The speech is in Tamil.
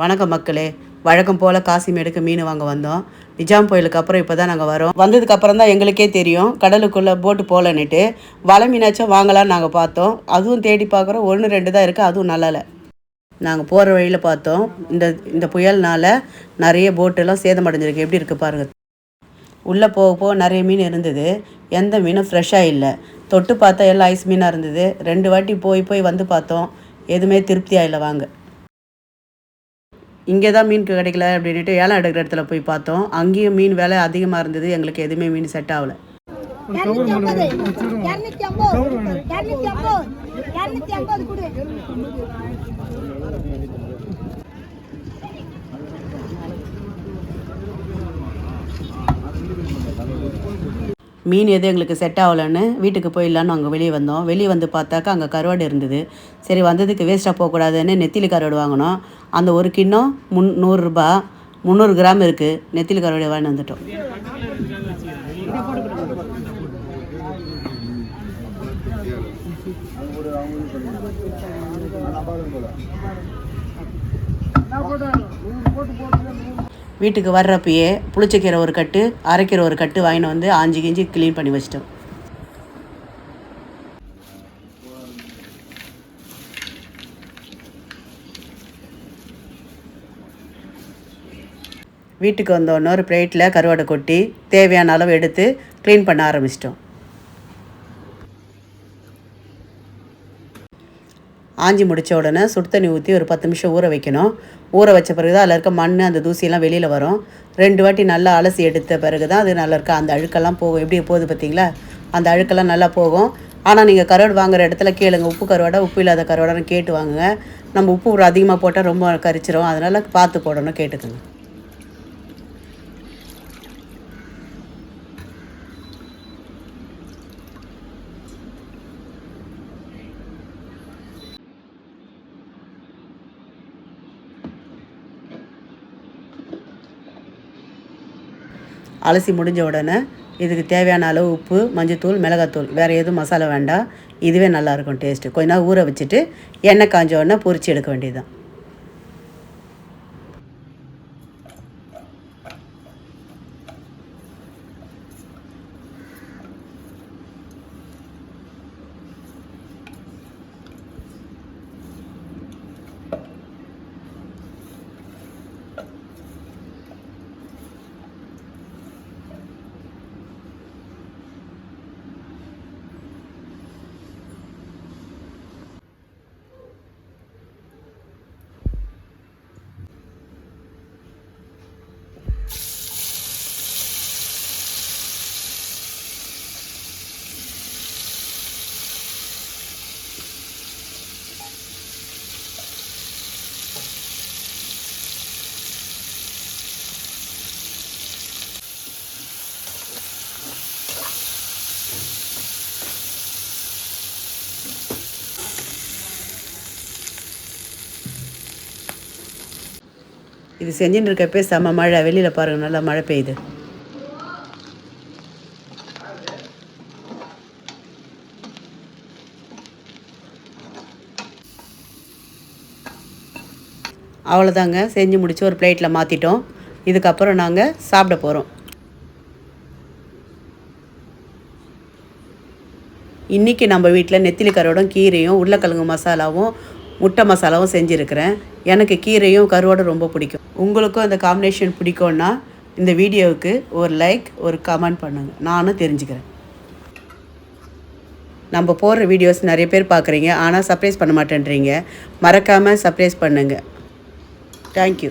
வணக்கம் மக்களே. வழக்கம் போல் காசிமேடுக்கு மீன் வாங்க வந்தோம். நிஜாம் புயலுக்கு அப்புறம் இப்போ தான் நாங்கள் வரோம். வந்ததுக்கு அப்புறம் தான் எங்களுக்கே தெரியும். கடலுக்குள்ளே போட்டு போகலன்னுட்டு வலை மீனாச்சும் வாங்கலாம்னு நாங்கள் பார்த்தோம். அதுவும் தேடி பார்க்குறோம். ஒன்று ரெண்டு தான் இருக்குது அதுவும் நல்லால. நாங்கள் போகிற வழியில் பார்த்தோம். இந்த இந்த புயல்னால் நிறைய போட்டெல்லாம் சேதமடைஞ்சிருக்கு. எப்படி இருக்குது பாருங்கள் உள்ளே போக போக நிறைய மீன் இருந்தது. எந்த மீனும் ஃப்ரெஷ்ஷாக இல்லை. தொட்டு பார்த்தா எல்லாம் ஐஸ் மீனாக இருந்தது. ரெண்டு வாட்டி போய் போய் வந்து பார்த்தோம். எதுவுமே திருப்தியாக இல்லை வாங்க. இங்கே தான் மீன் கிடைக்கல அப்படின்ட்டு ஏலம் எடுக்கிற இடத்துல போய் பார்த்தோம் அங்கேயும் மீன் விலை அதிகமாக இருந்தது எங்களுக்கு எதுவுமே மீன் செட் ஆகலை இரநூத்தி ஐம்பது இரநூத்தி ஐம்பது இரநூத்தி ஐம்பது இரநூத்தி ஐம்பது கொடு மீன் எதுவும் எங்களுக்கு செட் ஆகலைன்னு வீட்டுக்கு போயிடலான்னு அங்கே வெளியே வந்தோம். வெளியே வந்து பார்த்தாக்கா அங்கே கருவாடு இருந்தது. சரி வந்ததுக்கு வேஸ்ட்டாக போகக்கூடாதுன்னு நெத்திலி கருவாடு வாங்கினோம். அந்த ஒரு கிண்ணம் முன் நூறுரூபா முந்நூறு கிராம் இருக்குது நெத்திலி கருவாடு வாங்கி வந்துட்டோம். வீட்டுக்கு வர்றப்பயே புளிச்சக்கீரை ஒரு கட்டு அரைக்கீரை ஒரு கட்டு வாங்கின்னு வந்து ஆஞ்சி கிஞ்சி க்ளீன் பண்ணி வச்சிட்டோம். வீட்டுக்கு வந்தோடனே ஒரு பிளேட்டில் கருவாடை கொட்டி தேவையான அளவு எடுத்து க்ளீன் பண்ண ஆரம்பிச்சிட்டோம். ஆஞ்சி முடித்த உடனே சுடு தண்ணி ஊற்றி ஒரு பத்து நிமிஷம் ஊற வைக்கணும். ஊற வச்ச பிறகு தான் அதில் இருக்க மண் அந்த தூசியெல்லாம் வெளியில் வரும். ரெண்டு வாட்டி நல்லா அலசி எடுத்த பிறகு தான் அது நல்லா இருக்கா? அந்த அழுக்கெல்லாம் போகும். எப்படி போகுது பார்த்தீங்களா? அந்த அழுக்கெல்லாம் நல்லா போகும். ஆனால் நீங்கள் கருவாடு வாங்குற இடத்துல கேளுங்க. உப்பு கருவாடா உப்பு இல்லாத கருவாடான்னு கேட்டு வாங்குங்க. நம்ம உப்பு அதிகமாக போட்டால் ரொம்ப கரிச்சிரும். அதனால் பார்த்து போடணும் கேட்டுக்கோங்க. அலசி முடிஞ்ச உடனே இதுக்கு தேவையான அளவு உப்பு மஞ்சத்தூள் மிளகாத்தூள் வேறு எதுவும் மசாலா வேண்டாம். இதுவே நல்லாயிருக்கும் டேஸ்ட்டு கொஞ்ச நாள் ஊற வச்சுட்டு எண்ணெய் காஞ்ச உடனே பொரிச்சு எடுக்க வேண்டியதுதான். இது செஞ்சுட்டு இருக்கப்பே செம்ம மழை. வெளியில் பாருங்கள் நல்லா மழை பெய்யுது. அவ்வளோதாங்க செஞ்சு முடிச்சு ஒரு பிளேட்டில் மாற்றிட்டோம் இதுக்கப்புறம் நாங்கள் சாப்பிட போகிறோம் இன்றைக்கி நம்ம வீட்டில் நெத்திலி கரோடும் கீரையும் உருளைக்கிழங்கு மசாலாவும் முட்டை மசாலாவும் செஞ்சுருக்கிறேன். எனக்கு கீரையும் கருவாடும் ரொம்ப பிடிக்கும். உங்களுக்கும் இந்த காம்பினேஷன் பிடிக்கும்னா இந்த வீடியோவுக்கு ஒரு லைக் ஒரு கமெண்ட் பண்ணுங்கள் நானும் தெரிஞ்சுக்கிறேன். நம்ம போடுற வீடியோஸ் நிறைய பேர் பார்க்குறீங்க. ஆனால் சர்ப்ரைஸ் பண்ண மாட்டேன்றீங்க. மறக்காமல் சர்ப்ரைஸ் பண்ணுங்கள் தேங்க்யூ